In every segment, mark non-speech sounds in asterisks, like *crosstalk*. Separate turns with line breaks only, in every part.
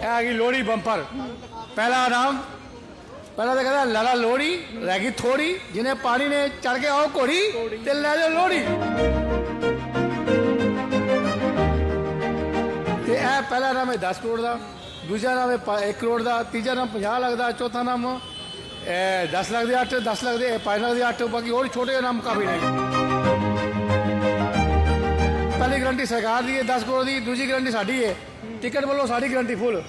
ਇਹ ਆ ਗਈ ਲੋਹੜੀ ਬੰਪਰ। ਪਹਿਲਾ ਆਰਾਮ, ਪਹਿਲਾਂ ਤਾਂ ਕਹਿੰਦਾ ਲਾਲਾ ਲੋਹੜੀ, ਰਹਿ ਗਈ ਥੋੜੀ ਜਿਹਨੇ ਪਾਣੀ ਨੇ ਚੜ ਕੇ ਆਓ ਘੋੜੀ ਤੇ ਲੈ ਜਾਓ ਲੋਹੜੀ। ਤੇ ਇਹ ਪਹਿਲਾ ਨਾਮ ਹੈ 10 ਕਰੋੜ ਦਾ, ਦੂਜਾ ਨਾਮ ਹੈ 1 ਕਰੋੜ ਦਾ, ਤੀਜਾ ਨਾਮ 50 ਲੱਖ ਦਾ, ਚੌਥਾ ਨਾਮ ਇਹ 10 ਲੱਖ ਦੇ 8 10 ਲੱਖ ਦੇ 5 ਲੱਖ ਦੇ 8 ਬਾਕੀ ਹੋਰ ਛੋਟੇ ਜਿਹੇ ਨਾਮ ਕਾਫੀ ਨੇ। ਪਹਿਲੀ ਗਰੰਟੀ ਸਰਕਾਰ ਦੀ ਹੈ 10 ਕਰੋੜ ਦੀ ਦੂਜੀ ਗਰੰਟੀ ਸਾਡੀ ਹੈ ਟਿਕਟ ਵੱਲੋਂ ਸਾਡੀ ਗਰੰਟੀ ਫੁੱਲ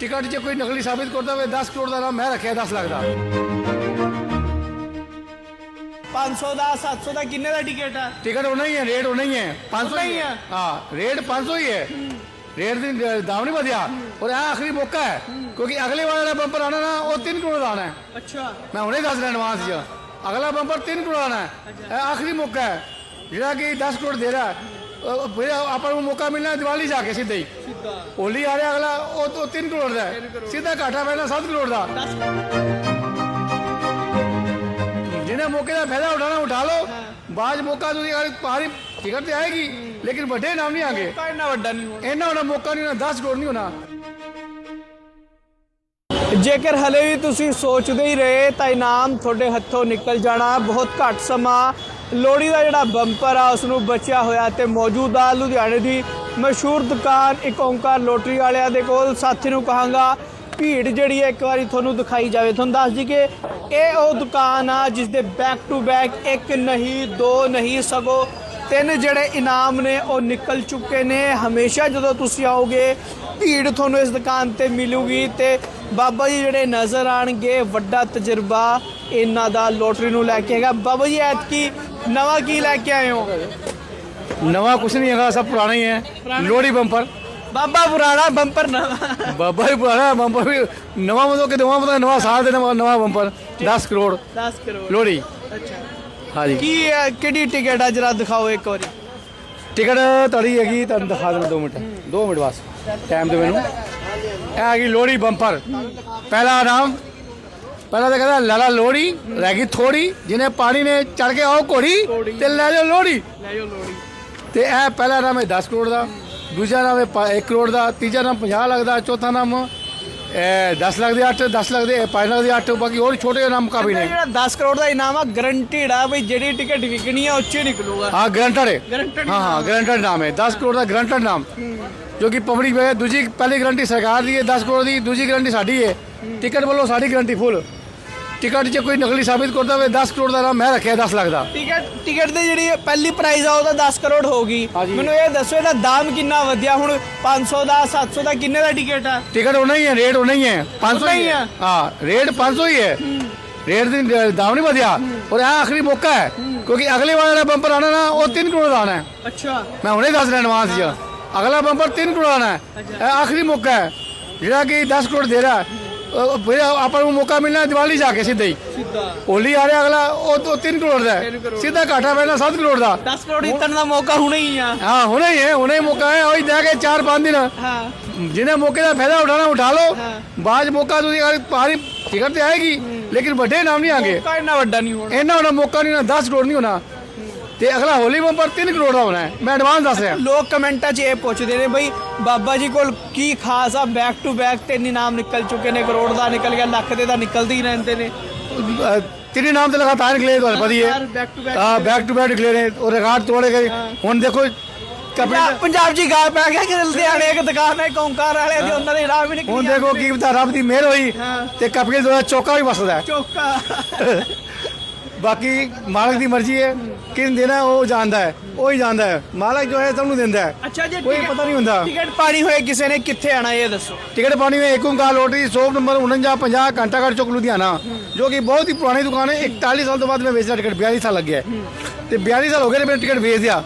ਟਿਕਟ 'ਚ ਕੋਈ ਨਕਲੀ ਸਾਬਿਤ ਕਰਦਾ ਹੋਵੇ 10 ਕਰੋੜ ਦਾ ਨਾਮ ਮੈਂ ਰੱਖਿਆ 10 ਲੱਖ ਦਾ
500 ਦਾ 700 ਦਾ ਕਿੰਨੇ ਦਾ ਟਿਕਟ ਆ
ਟਿਕਟ ਉਹਨਾਂ ਹੀ ਹੈ ਰੇਟ ਉਹਨਾਂ ਹੀ ਹੈ 500
ਉਨਾ ਹੀ
ਹੀ
ਹੈ।
ਹੈ ਹਾਂ ਰੇਟ 500 ਹੀ ਹੈ ਰੇਟ ਦੀ ਦਾਮ ਨਹੀਂ ਵਧਿਆ ਔਰ ਇਹ ਆਖਰੀ ਮੌਕਾ ਹੈ ਕਿਉਂਕਿ ਅਗਲੇ ਵਾਲੇ ਦਾ ਬੰਪਰ ਆਣਾ ਨਾ ਉਹ 3 ਕਰੋੜ ਦਾ ਆਣਾ ਹੈ
ਅੱਛਾ
ਮੈਂ ਹੁਣੇ ਦੱਸ ਰਿਹਾ ਐਡਵਾਂਸ 'ਚ ਅਗਲਾ ਬੰਪਰ 3 ਕਰੋੜ ਆਣਾ ਹੈ ਇਹ ਆਖਰੀ ਮੌਕਾ ਹੈ ਜਿਹੜਾ ਕਿ 10 ਕਰੋੜ ਦੇ ਰਿਹਾ ਉਹ ਫਿਰ ਆਪਾਂ ਨੂੰ ਮੌਕਾ ਮਿਲਣਾ ਹੈ ਦੀਵਾਲੀ ਜਾ ਕੇ ਸਿੱਧਾ ਹੀ।
ਸਿੱਧਾ।
ਹੋਲੀ ਆ ਰਿਹਾ ਅਗਲਾ ਉਹ ਉਹ 3 ਕਰੋੜ ਦਾ ਹੈ। ਸਿੱਧਾ ਘਾਟਾ ਪੈਣਾ 7 ਕਰੋੜ ਦਾ।
10
ਜਿਹਨੇ ਮੌਕੇ ਦਾ ਫਾਇਦਾ ਉਠਾਣਾ ਉਠਾ ਲਓ। ਬਾਅਦ 'ਚ ਮੌਕਾ ਤੁਸੀਂ ਅਗਰ ਪਾਰੀ ਟਿਕਟ ਤੇ ਆਏਗੀ ਲੇਕਿਨ ਵੱਡੇ ਨਾਮ ਨਹੀਂ ਆਗੇ
ਤਾਂ ਇੰਨਾ ਵੱਡਾ ਨਹੀਂ ਹੋਣਾ।
ਇਹਨਾਂ ਹੋਣਾ ਮੌਕਾ ਨਹੀਂ ਹੋਣਾ 10 ਕਰੋੜ ਨਹੀਂ ਹੋਣਾ।
ਜੇਕਰ ਹਲੇ ਵੀ ਤੁਸੀਂ ਸੋਚਦੇ ਹੀ ਰਹੇ ਤਾਂ ਇਨਾਮ ਤੁਹਾਡੇ ਹੱਥੋਂ ਨਿਕਲ ਜਾਣਾ ਬਹੁਤ ਘੱਟ ਸਮਾਂ। ਲੋਹੜੀ ਦਾ ਜਿਹੜਾ ਬੰਪਰ ਆ ਉਸ ਨੂੰ ਬਚਿਆ ਹੋਇਆ ਤੇ ਮੌਜੂਦ ਆ, ਲੁਧਿਆਣੇ ਦੀ ਮਸ਼ਹੂਰ ਦੁਕਾਨ, ਇੱਕ ਓਂਕਾਰ ਲੋਟਰੀ ਵਾਲਿਆਂ ਦੇ ਕੋਲ। ਸਾਥੀ ਨੂੰ ਕਹਾਂਗਾ, ਭੀੜ ਜਿਹੜੀ ਹੈ, ਇੱਕ ਵਾਰੀ ਤੁਹਾਨੂੰ ਦਿਖਾਈ ਜਾਵੇ। ਤੁਹਾਨੂੰ ਦੱਸ ਦਈਏ ਕਿ ਇਹ ਉਹ ਦੁਕਾਨ ਆ, ਜਿਸ ਦੇ ਬੈਕ ਟੂ ਬੈਕ ਇੱਕ ਨਹੀਂ, ਦੋ ਨਹੀਂ, ਸਗੋਂ ਤਿੰਨ ਜਿਹੜੇ ਇਨਾਮ ਨੇ, ਉਹ ਨਿਕਲ ਚੁੱਕੇ ਨੇ। ਹਮੇਸ਼ਾ ਜਦੋਂ ਤੁਸੀਂ ਆਓਗੇ, ਭੀੜ ਤੁਹਾਨੂੰ ਇਸ ਦੁਕਾਨ ਤੇ ਮਿਲੂਗੀ ਤੇ ਬਾਬਾ ਜੀ ਜਿਹੜੇ ਨਜ਼ਰ ਆਣਗੇ, ਵੱਡਾ ਤਜਰਬਾ ਇਹਨਾਂ ਦਾ ਲੋਟਰੀ ਨੂੰ ਲੈ ਕੇ ਹੈਗਾ। ਬਾਬਾ ਜੀ, ਐਤਕੀ ਨਵਾਂ ਕੀ ਲੈ ਕੇ ਆਏ ਹੋ?
ਨਵਾਂ ਕੁਛ ਨਹੀਂ ਹੈਗਾ ਸਭ ਪੁਰਾਣਾ ਹੀ ਹੈ। ਲੋਹੜੀ ਬੰਪਰ।
ਬਾਬਾ ਪੁਰਾਣਾ ਬੰਪਰ ਨਵਾਂ।
ਬਾਬਾ ਹੀ ਪੁਰਾਣਾ ਬੰਪਰ ਵੀ ਨਵਾਂ ਮਤਲਬ ਕਿ ਨਵਾਂ ਮਤਲਬ ਨਵਾਂ ਸਾਲ ਦੇ ਨਵਾਂ ਨਵਾਂ ਬੰਪਰ। 10 ਕਰੋੜ।
10 ਕਰੋੜ।
ਲੋਹੜੀ।
ਅੱਛਾ।
ਹਾਂਜੀ।
ਕੀ ਹੈ, ਕਿਹੜੀ ਟਿਕਟ ਆ? ਜਰਾ ਦਿਖਾਓ ਇੱਕ ਵਾਰੀ।
ਟਿਕਟ ਤੁਹਾਡੀ ਹੈਗੀ ਤੁਹਾਨੂੰ ਦਿਖਾ ਦੇਣਾ 2 ਮਿੰਟ। 2 ਮਿੰਟ ਬਸ। ਟਾਈਮ ਦੇ ਮੈਨੂੰ। ਇਹ ਹੈਗੀ ਲੋਹੜੀ ਬੰਪਰ। ਪਹਿਲਾ ਨਾਮ ਪਹਿਲਾਂ ਤਾਂ ਕਹਿੰਦਾ ਲਾਲਾ ਲੋੜੀ ਰਹਿ ਗਈ ਥੋੜੀ ਜਿਹਨੇ ਪਾਣੀ ਨੇ ਚੜ ਕੇ ਆਓ ਘੋੜੀ ਤੇ ਲੈ
ਲਿਓ ਲੋੜੀ
ਤੇ ਇਹ ਪਹਿਲਾ ਨਾਮ ਹੈ 10 ਕਰੋੜ ਦਾ ਦੂਜਾ ਨਾਮ ਹੈ 1 ਕਰੋੜ ਦਾ ਤੀਜਾ ਨਾਮ 50 ਲੱਖ ਦਾ ਚੌਥਾ ਨਾਮ ਇਹ 10 ਲੱਖ ਦੇ 8 10 ਲੱਖ ਦੇ 5 ਲੱਖ ਦੇ 8 ਬਾਕੀ ਹੋਰ ਛੋਟੇ ਨਾਮ ਕਾਫੀ ਨੇ।
10 ਕਰੋੜ ਦਾ ਇਨਾਮ ਆ ਗਰੰਟਿਡ ਆ ਵੀ ਜਿਹੜੀ ਟਿਕਟ ਵਿਕਣੀ ਆ ਉੱਚੇ ਨਿਕਲੂਗਾ।
ਹਾਂ
ਗਰੰਟਡ
ਹੈ। ਹਾਂ ਹਾਂ ਗਰੰਟਡ ਨਾਮ ਹੈ। 10 ਕਰੋੜ ਦਾ ਗਰੰਟਡ ਨਾਮ। ਜੋ ਕਿ ਪਬਲਿਕ ਵੇ ਦੂਜੀ ਪਹਿਲੀ ਗਰੰਟੀ ਸਰਕਾਰ ਦੀ ਹੈ 10 ਕਰੋੜ ਦੀ ਦੂਜੀ ਗਰੰਟੀ ਸਾਡੀ ਹੈ। ਟਿਕਟ ਵੱਲੋਂ ਸਾਡੀ ਗਰੰਟੀ ਫੁੱਲ ਟਿਕਟ ਜੇ ਕੋਈ ਨਕਲੀ ਸਾਬਿਤ ਕਰਦਾ ਹੋਵੇ 10 ਕਰੋੜ ਦਾ ਨਾਮ ਮੈਂ ਰੱਖਿਆ 10 ਲੱਖ ਦਾ।
ਟਿਕਟ ਟਿਕਟ ਦੀ ਜਿਹੜੀ ਪਹਿਲੀ ਪ੍ਰਾਈਜ਼ ਆ ਉਹ ਤਾਂ 10 ਕਰੋੜ ਹੋਗੀ
ਹਾਂਜੀ।
ਮੈਨੂੰ ਇਹ ਦੱਸੋ ਇਹਦਾ ਦਾਮ ਕਿੰਨਾ ਵਧਿਆ? ਹੁਣ 500 ਦਾ 700 ਦਾ ਕਿੰਨੇ ਦਾ ਟਿਕਟ ਆ?
ਟਿਕਟ ਹੋਣਾ ਹੀ ਹੈ
ਰੇਟ
ਹੋਣਾ
ਹੀ
ਹੈ।
500
ਹੀ ਹੈ ਹਾਂ। ਰੇਟ 500 ਹੀ ਹੈ। ਰੇਟ ਦੀ ਦਾਮ ਨਹੀਂ ਵਧਿਆ। ਔਰ ਇਹ ਆਖਰੀ ਮੌਕਾ ਹੈ ਕਿਉਂਕਿ ਅਗਲੇ ਵਾਲਾ ਬੰਪਰ ਆਣਾ ਨਾ ਉਹ 3 ਕਰੋੜ ਦਾ ਆਣਾ ਹੈ।
ਅੱਛਾ।
ਮੈਂ ਹੁਣੇ ਦੱਸ ਰਿਹਾ ਐਡਵਾਂਸ 'ਚ। ਅਗਲਾ ਬੰਪਰ 3 ਕਰੋੜ ਆਣਾ ਹੈ। ਇਹ ਆਖਰੀ ਮੌਕਾ ਹੈ ਜਿਹੜਾ ਕਿ 10 ਕਰੋੜ ਦੇ ਰਿਹਾ ਹੈ। ਉਹ ਫਿਰ ਆਪਾਂ ਨੂੰ ਮੌਕਾ ਮਿਲਣਾ ਦੀਵਾਲੀ ਜਾ ਕੇ ਸਿੱਧਾ ਹੀ।
ਸਿੱਧਾ।
ਹੋਲੀ ਆ ਰਿਹਾ ਅਗਲਾ ਉਹ ਉਹ 3 ਕਰੋੜ ਦਾ ਹੈ।
ਤਿੰਨ ਕਰੋੜ।
ਸਿੱਧਾ ਘਾਟਾ ਪੈਣਾ 7 ਕਰੋੜ ਦਾ।
10 ਕਰੋੜ ਜਿੱਤਣ ਦਾ ਮੌਕਾ ਹੁਣੇ ਹੀ ਆ।
ਹਾਂ ਹੁਣੇ ਹੀ ਹੈ ਹੁਣੇ ਹੀ ਮੌਕਾ ਹੈ। ਉਹੀ ਦੇ ਕੇ 4-5 ਦਿਨ।
ਹਾਂ।
ਜਿਹਨੇ ਮੌਕੇ ਦਾ ਫਾਇਦਾ ਉਠਾਣਾ ਉਠਾ ਲਓ।
ਹਾਂ।
ਬਾਅਦ 'ਚ ਮੌਕਾ ਤੁਸੀਂ ਅਗਰ ਪਾਰੀ ਟਿਕਟ ਤੇ ਆਏਗੀ। ਲੇਕਿਨ ਵੱਡੇ ਨਾਮ ਨਹੀਂ ਆਗੇ
ਮੌਕਾ ਇੰਨਾ ਵੱਡਾ ਨਹੀਂ ਹੋਣਾ।
ਇਹਨਾਂ ਹੋਣਾ ਮੌਕਾ ਨਹੀਂ ਹੋਣਾ 10 ਕਰੋੜ ਨਹੀਂ ਹੋਣਾ। ਤੇ ਅਗਲਾ ਹੋਲੀ ਬੰਪਰ 3 ਕਰੋੜ ਦਾ ਹੋਣਾ ਹੈ। ਮੈਂ ਐਡਵਾਂਸ ਦੱਸ ਰਿਹਾ।
ਲੋਕ ਕਮੈਂਟਾਂ 'ਚ ਇਹ ਪੁੱਛਦੇ ਨੇ ਬਈ ਬਾਬਾ ਜੀ ਕੋਲ ਕੀ ਖਾਸ ਆ? ਬੈਕ ਟੂ ਬੈਕ ਤਿੰਨ ਇਨਾਮ ਨਿਕਲ ਚੁੱਕੇ ਨੇ ਕਰੋੜ ਦਾ ਨਿਕਲ ਗਿਆ ਲੱਖ ਦੇ ਤਾਂ ਨਿਕਲਦੇ ਹੀ ਰਹਿੰਦੇ ਨੇ।
ਤਿੰਨੇ ਨਾਮ ਤੇ ਲਗਾਤਾਰ ਨਿਕਲੇ ਤੁਹਾਨੂੰ ਪਤਾ ਹੀ ਹੈ ਹਾਂ ਬੈਕ ਟੂ ਬੈਕ ਨਿਕਲੇ ਨੇ ਉਹ ਰਿਕਾਰਡ ਤੋੜੇ ਗਏ। ਹੁਣ ਦੇਖੋ
ਪੰਜਾਬ ਹੀ ਗਾ ਪੈ ਗਿਆ ਕਿ ਲੁਧਿਆਣੇ ਇੱਕ ਦੁਕਾਨ ਹੈ ਕੌਂਕਾਰ ਵਾਲੇ ਦੀ ਉਹਨਾਂ ਦੇ ਇਨਾਮ ਵੀ
ਹੁਣ
ਨਿਕਲ
ਦੇਖੋ ਕੀ ਪਤਾ ਰੱਬ ਦੀ ਮਿਹਰ ਹੋਈ। ਤੇ ਕਪਿਲ ਦਾ ਚੌਕਾ ਵੀ ਵਸਦਾ
ਚੌਕਾ। *laughs*
ਬਾਕੀ ਮਾਲਕ ਦੀ ਮਰਜ਼ੀ ਹੈ ਕਿਨ ਦੇਣਾ ਉਹ ਜਾਣਦਾ ਹੈ ਉਹ ਹੀ ਜਾਣਦਾ ਹੈ। ਮਾਲਕ ਜੋ ਹੈ ਸਭ ਨੂੰ ਦਿੰਦਾ ਹੈ।
ਅੱਛਾ ਜੀ
ਕੋਈ ਪਤਾ ਨਹੀਂ ਹੁੰਦਾ।
ਟਿਕਟ ਪਾਣੀ ਹੋਏ ਕਿਸੇ ਨੇ ਕਿੱਥੇ ਆਣਾ ਇਹ ਦੱਸੋ।
ਟਿਕਟ ਪਾਣੀ ਹੋਏ Ekamkar lottery shop number 4950 Ghantaghar Chowk Ludhiana ਜੋ ਕਿ ਬਹੁਤ ਹੀ ਪੁਰਾਣੀ ਦੁਕਾਨ ਹੈ। 41 ਸਾਲ ਤੋਂ ਬਾਅਦ ਮੈਂ ਵੇਚਦਾ ਟਿਕਟ 42 ਸਾਲ ਲੱਗਿਆ ਤੇ 42 ਸਾਲ ਹੋ ਗਏ ਮੈਂ ਟਿਕਟ ਵੇਚ ਦਿਆ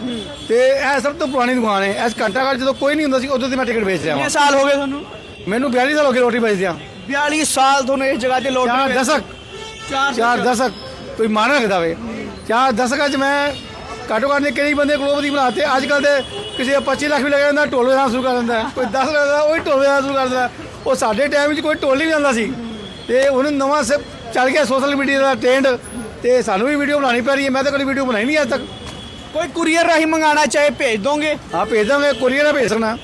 ਤੇ ਇਹ ਸਭ ਤੋਂ ਪੁਰਾਣੀ ਦੁਕਾਨ ਹੈ। ਇਸ ਘੰਟਾਘਰ ਜਦੋਂ ਕੋਈ ਨਹੀਂ ਹੁੰਦਾ ਸੀ ਉਦੋਂ ਤੇ ਮੈਂ ਟਿਕਟ ਵੇਚ ਰਿਹਾ ਹਾਂ ਕਿੰਨੇ
ਸਾਲ ਹੋ ਗਏ ਤੁਹਾਨੂੰ?
ਮੈਨੂੰ 42 ਸਾਲ ਹੋ ਗਏ ਲੋਟਰੀ ਵੇਚਦਿਆਂ।
42 ਸਾਲ ਤੁਹਾਨੂੰ ਇਸ ਜਗ੍ਹਾ ਤੇ ਲੋਟਰੀ
4 ਦਸ਼ਕ। 4 ਦਸ਼ਕ। ਕੋਈ ਮਾਨ ਰੱਖਦਾ ਵੇ। ਚਾਰ ਦਸ਼ਕਾਂ ਚ ਮੈਂ ਘੱਟੋ ਘੱਟ ਨੇ ਕਈ ਬੰਦੇ ਕਰੋੜਪਤੀ ਬਣਾਤੇ। ਅੱਜ ਕੱਲ ਦੇ ਕਿਸੇ ਦਾ 25 ਲੱਖ ਵੀ ਲੱਗ ਜਾਂਦਾ, ਢੋਲ ਨਾਲ ਸ਼ੁਰੂ ਕਰ ਦਿੰਦਾ। ਕੋਈ 10 ਲੱਖ ਦਾ, ਉਹ ਹੀ ਢੋਲ ਵਜਾਉਣਾ ਸ਼ੁਰੂ ਕਰ ਦਿੰਦਾ। ਉਹ ਸਾਡੇ ਟਾਈਮ ਵਿੱਚ ਕੋਈ ਢੋਲ ਨਹੀਂ ਜਾਂਦਾ ਸੀ। ਤੇ ਹੁਣ ਨਵਾਂ ਸ ਚੱਲ ਗਿਆ ਸੋਸ਼ਲ ਮੀਡੀਆ ਦਾ ਟ੍ਰੈਂਡ ਤੇ ਸਾਨੂੰ ਵੀ ਵੀਡੀਓ ਬਣਾਉਣੀ ਪੈ ਰਹੀ ਹੈ। ਮੈਂ ਤਾਂ ਕਦੀ ਵੀਡੀਓ ਬਣਾਈ ਨਹੀਂ ਅੱਜ ਤੱਕ।
ਕੋਈ ਕੁਰੀਅਰ ਰਾਹੀਂ ਮੰਗਾਣਾ ਚਾਹੇ ਭੇਜ ਦੋਗੇ।
ਹਾਂ ਭੇਜ ਦਾਂਗੇ ਕੁਰੀਅਰ ਨਾਲ ਭੇਜ ਸਕਣਾ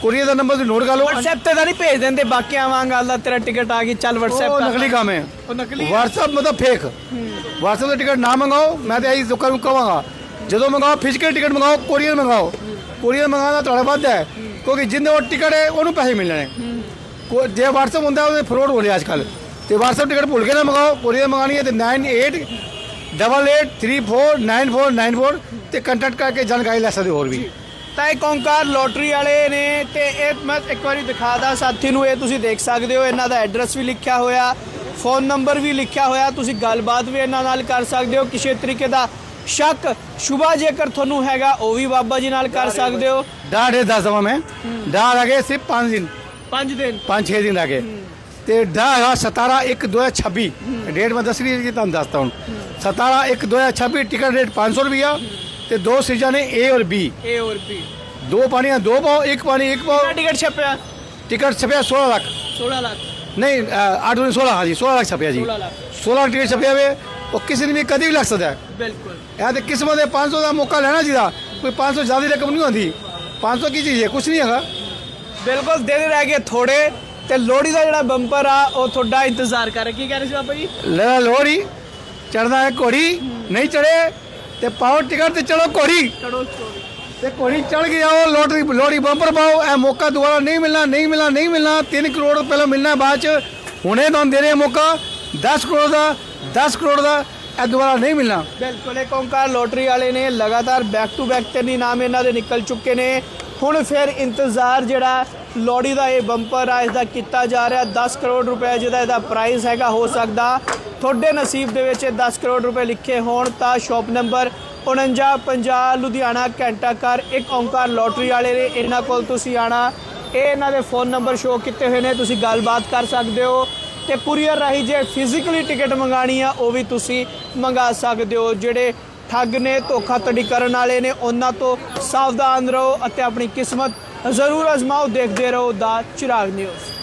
ਕੁਰੀਅਰ ਦਾ ਨੰਬਰ ਤੁਸੀਂ ਨੋਟ ਕਰ ਲਓ।
WhatsApp ਤੇ ਤਾਂ ਨਹੀਂ ਭੇਜ ਦਿੰਦੇ ਬਾਕੀਆਂ ਵਾਂਗ ਆਲਾ ਤੇਰਾ ਟਿਕਟ ਆ ਗਈ ਚੱਲ WhatsApp
ਉਹ ਨਕਲੀ ਕੰਮ ਹੈ।
ਉਹ ਨਕਲੀ।
WhatsApp ਮਤਲਬ ਫੇਕ WhatsApp ਤੇ ਟਿਕਟ ਨਾ ਮੰਗਾਓ ਮੈਂ ਤੇ ਇਹੀ ਲੋਕਾਂ ਨੂੰ ਕਹਾਂਗਾ। ਜਦੋਂ ਮੰਗਾਓ ਫਿਜ਼ੀਕਲ ਟਿਕਟ ਮੰਗਾਓ ਕੋਰੀਅਰ ਮੰਗਾਓ। ਕੋਰੀਅਰ ਮੰਗਾਉਣਾ ਤੁਹਾਡਾ ਵੱਧ ਹੈ ਕਿਉਂਕਿ ਜਿੰਦੇ ਉਹ ਟਿਕਟ ਹੈ ਉਹਨੂੰ ਪੈਸੇ ਮਿਲਣੇ ਜੇ WhatsApp ਹੁੰਦਾ ਉਹਦੇ ਫਰੋਡ ਹੋ ਰਿਹਾ ਅੱਜ ਕੱਲ ਤੇ WhatsApp ਟਿਕਟ ਭੁੱਲ ਕੇ ਨਾ ਮੰਗਾਓ ਕੋਰੀਅਰ ਮੰਗਾਣੀ ਹੈ ਤੇ 98 ਡਬਲ 949494 ਤੇ ਕੰਟੈਕਟ ਕਰਕੇ ਜਾਣਕਾਰੀ ਲੈ ਸਕਦੇ ਹੋਰ ਵੀ।
ਤਾਂ ਇਹ ਓਂਕਾਰ ਲੋਟਰੀ ਵਾਲੇ ਨੇ ਤੇ ਇਹ ਮੈਂ ਇੱਕ ਵਾਰੀ ਦਿਖਾ ਦਾਂ ਸਾਥੀ ਨੂੰ ਇਹ ਤੁਸੀਂ ਦੇਖ ਸਕਦੇ ਹੋ ਇਹਨਾਂ ਦਾ ਐਡਰੈਸ ਵੀ ਲਿਖਿਆ ਹੋਇਆ ਫੋਨ ਨੰਬਰ ਵੀ ਲਿਖਿਆ ਹੋਇਆ ਤੁਸੀਂ ਗੱਲਬਾਤ ਵੀ ਇਹਨਾਂ ਨਾਲ ਕਰ ਸਕਦੇ ਹੋ ਕਿਸੇ ਤਰੀਕੇ ਦਾ ਸ਼ੱਕ ਸ਼ੁਭਾ ਜੇਕਰ ਤੁਹਾਨੂੰ ਹੈਗਾ ਉਹ ਵੀ ਬਾਬਾ ਜੀ ਨਾਲ ਕਰ ਸਕਦੇ ਹੋ।
ਹੈ ਦੱਸ ਦਵਾਂ ਮੈਂ ਆ ਗਏ ਸਿਰਫ 5 ਦਿਨ।
5 ਦਿਨ।
5-6 ਦਿਨ ਗਏ। ਤੇ ਹੈਗਾ 17 1 2026 ਡੇਟ ਮੈਂ ਦੱਸ ਰਹੀ ਕਿ ਤੁਹਾਨੂੰ ਦੱਸਤਾ ਹੁਣ। 17 1 2026 ਟਿਕਟ ਰੇਟ 500 ਰੁਪਿਆ ਤੇ ਦੋ ਸੀਜ਼ਾਂ ਨੇ A ਔਰ B
ਏ ਔਰ ਬੀ
ਦੋ ਪਾਣੀਆਂ ਦੋ ਪਾਓ ਇੱਕ ਪਾਣੀ ਇੱਕ
ਕਿੰਨਾ ਟਿਕਟ ਛਪਿਆ
ਟਿਕਟ ਛਪਿਆ 16 ਲੱਖ
16 ਲੱਖ
ਨਹੀਂ 8 ਨੂੰ 16 ਹਾਂ ਜੀ 16 ਲੱਖ ਛਪਿਆ ਜੀ
16 ਲੱਖ
16 ਟਿਕਟ ਛਪਿਆ ਵੇ ਉਹ ਕਿਸੇ ਨੇ ਵੀ ਕਦੀ ਵੀ ਲੱਗ ਸਕਦਾ ਹੈ
ਬਿਲਕੁਲ
ਇਹ ਤੇ ਕਿਸਮਤ ਦੇ 500 ਦਾ ਮੌਕਾ ਲੈਣਾ ਚਾਹੀਦਾ ਕੋਈ 500 ਜ਼ਿਆਦਾ ਰਕਮ ਨਹੀਂ ਹੁੰਦੀ 500 ਕੀ ਚੀਜ਼ ਹੈ ਕੁਝ ਨਹੀਂ ਹੈਗਾ
ਬਿਲਕੁਲ ਦਿਨ ਰਹਿ ਗਏ ਥੋੜੇ ਤੇ ਲੋਹੜੀ ਦਾ ਜਿਹੜਾ ਬੰਪਰ ਆ ਉਹ ਤੁਹਾਡਾ ਇੰਤਜ਼ਾਰ ਕਰ ਕੀ ਕਹਿ ਰਹੇ ਸੀ ਬਾਬਾ ਜੀ
ਲੈ ਲੋੜੀ ਚੜਦਾ ਹੈ ਘੋੜੀ ਨਹੀਂ ਚੜੇ ਤੇ ਪਾਓ ਟਿਕਟ ਤੇ ਚੜੋ ਘੋੜੀ।
ਚੜੋ
ਤੇ ਘੋੜੀ ਚੜ ਕੇ ਆਓ ਲੋਟਰੀ ਲੋੜੀ ਬੰਪਰ ਪਾਓ ਇਹ ਮੌਕਾ ਦੁਬਾਰਾ ਨਹੀਂ ਮਿਲਣਾ ਨਹੀਂ ਮਿਲਣਾ ਨਹੀਂ ਮਿਲਣਾ। 3 ਕਰੋੜ ਪਹਿਲਾਂ ਮਿਲਣਾ ਬਾਅਦ ਚ। ਹੁਣੇ ਤੁਹਾਨੂੰ ਦੇ ਰਹੇ ਮੌਕਾ। 10 ਕਰੋੜ ਦਾ 10 ਕਰੋੜ ਦਾ ਇਹ ਦੁਬਾਰਾ ਨਹੀਂ ਮਿਲਣਾ।
ਬਿਲਕੁਲ ਇਹ ਓਂਕਾਰ ਲੋਟਰੀ ਵਾਲੇ ਨੇ ਲਗਾਤਾਰ ਬੈਕ ਟੂ ਬੈਕ ਤਿੰਨ ਇਨਾਮ ਇਹਨਾਂ ਦੇ ਨਿਕਲ ਚੁੱਕੇ ਨੇ। ਹੁਣ ਫਿਰ ਇੰਤਜ਼ਾਰ ਜਿਹੜਾ ਲੋੜੀ ਦਾ ਇਹ ਬੰਪਰ ਆ ਇਸ ਦਾ ਕੀਤਾ ਜਾ ਰਿਹਾ। 10 ਕਰੋੜ ਰੁਪਏ ਜਿਹਦਾ ਇਹਦਾ ਪ੍ਰਾਈਸ ਹੈਗਾ, ਹੋ ਸਕਦਾ ਤੁਹਾਡੇ ਨਸੀਬ ਦੇ ਵਿੱਚ ਇਹ 10 ਕਰੋੜ ਰੁਪਏ ਲਿਖੇ ਹੋਣ ਤਾਂ ਸ਼ਾਪ ਨੰਬਰ 49 50 ਲੁਧਿਆਣਾ, ਘੰਟਾ ਘਰ, ਇੱਕ ਓਂਕਾਰ ਲੋਟਰੀ ਵਾਲੇ ਨੇ ਇਹਨਾਂ ਕੋਲ ਤੁਸੀਂ ਆਣਾ। ਇਹ ਇਹਨਾਂ ਦੇ ਫੋਨ ਨੰਬਰ ਸ਼ੋ ਕੀਤੇ ਹੋਏ ਨੇ, ਤੁਸੀਂ ਗੱਲਬਾਤ ਕਰ ਸਕਦੇ ਹੋ। ਤੇ ਕੁਰੀਅਰ ਰਾਹੀਂ ਜੇ ਫਿਜ਼ੀਕਲੀ ਟਿਕਟ ਮੰਗਾਣੀ ਆ, ਉਹ ਵੀ ਤੁਸੀਂ ਮੰਗਾ ਸਕਦੇ ਹੋ, ਜਿਹੜੇ ਠੱਗ ਨੇ ਧੋਖਾਧੜੀ ਕਰਨ ਵਾਲੇ ਨੇ, ਉਹਨਾਂ ਤੋਂ ਸਾਵਧਾਨ ਰਹੋ ਅਤੇ ਆਪਣੀ ਕਿਸਮਤ ਜ਼ਰੂਰ ਅਜ਼ਮਾਓ, ਦੇਖਦੇ ਰਹੋ ਦਾ ਚਿਰਾਗ ਨਿਊਜ਼।